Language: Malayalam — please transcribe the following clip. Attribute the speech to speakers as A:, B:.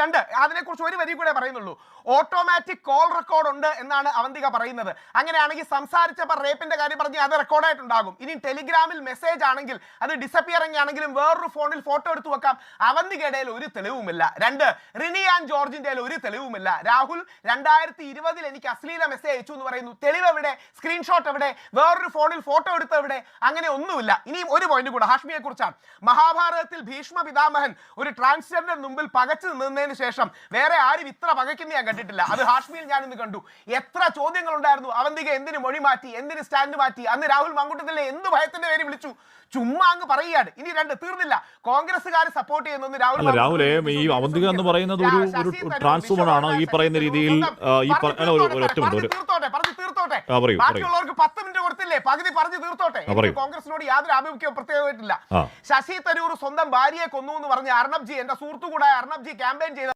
A: രണ്ട്. അതിനെക്കുറിച്ച് ഒരു വരി കൂടെ പറയുന്നുള്ളൂ. ഓട്ടോമാറ്റിക് കോൾ റെക്കോർഡ് ഉണ്ട് എന്നാണ് അവന്തിക പറയുന്നത്. അങ്ങനെയാണെങ്കിൽ സംസാരിച്ചപ്പോൾ റേപ്പിന്റെ കാര്യം പറഞ്ഞ് അത് റെക്കോർഡായിട്ടുണ്ടാകും ഇനി ടെലിഗ്രാമിൽ മെസ്സേജ് ആണെങ്കിൽ അത് ഡിസപ്പിയറിംഗ് ആണെങ്കിലും വേറൊരു ഫോണിൽ ഫോട്ടോ എടുത്തു വെക്കാം. അവന്തികയുടെ ഒരു തെളിവുമില്ല. രണ്ട് റിനി ആൻഡ് ജോർജിന്റെ ഒരു തെളിവുമില്ല. രാഹുൽ രണ്ടായിരത്തി ഇരുപതിൽ എനിക്ക് അശ്ലീല മെസ്സേജ് അയച്ചു എന്ന് പറയുന്നു. തെളിവ് എവിടെ? സ്ക്രീൻഷോട്ട് എവിടെ? വേറൊരു ഫോണിൽ ഫോട്ടോ എടുത്ത് എവിടെ? അങ്ങനെ ഒന്നുമില്ല. ഇനിയും ഒരു പോയിന്റ് കൂടെ. ഹാഷ്മിയെ കുറിച്ചാണ് മഹാഭാരതത്തിൽ ഭീഷ്മ പിതാമഹൻ ഒരു ട്രാൻസ്ജെൻഡർ മുമ്പിൽ പകച്ചു നിന്നതിന് ശേഷം വേറെ ആരും ഇത്ര പകയ്ക്കുന്ന ഞാൻ കണ്ടിട്ടില്ല. അത് ഹാഷ്മിയിൽ ഞാൻ ഇന്ന് കണ്ടു. എത്ര ചോദ്യങ്ങൾ ഉണ്ടായിരുന്നു അവന്തിക എന്തിന് മൊഴി മാറ്റി? എന്തിന് സ്റ്റാൻഡ് മാറ്റി? അന്ന് രാഹുൽ മങ്കുട്ടത്തിലെ എന്ത് ഭയത്തിന്റെ പേര് വിളിച്ചു? ചുമ്മാ അങ്ങ് പറയുകയാണ്. ഇനി രണ്ട് തീർന്നില്ല. കോൺഗ്രസ്സുകാർ സപ്പോർട്ട് ചെയ്യുന്നു രാഹുൽ
B: രാഹുൽ ഈ അവന്തിക എന്ന് പറയുന്നത് ഒരു ഒരു
A: ശശി തരൂർ,
B: ട്രാൻസ് വുമൺ ആണ് ഈ പറയുന്ന രീതിയിൽ ഈ ഒറ്റ
A: തീർത്തോട്ടെ. ബാക്കിയുള്ളവർക്ക് പത്ത് മിനിറ്റ് കൊടുത്തില്ലേ? പകുതി പറഞ്ഞു തീർത്തോട്ടെ? കോൺഗ്രസിനോട് യാതൊരു ആഭിമുഖ്യവും പ്രത്യേകമായിട്ടില്ല. ശശി തരൂർ സ്വന്തം ഭാര്യയെ കൊന്നു എന്ന് പറഞ്ഞ് അർണബ്ജി എന്റെ സുഹൃത്തു കൂടെ അർണബ്ജി ക്യാമ്പയിൻ ചെയ്ത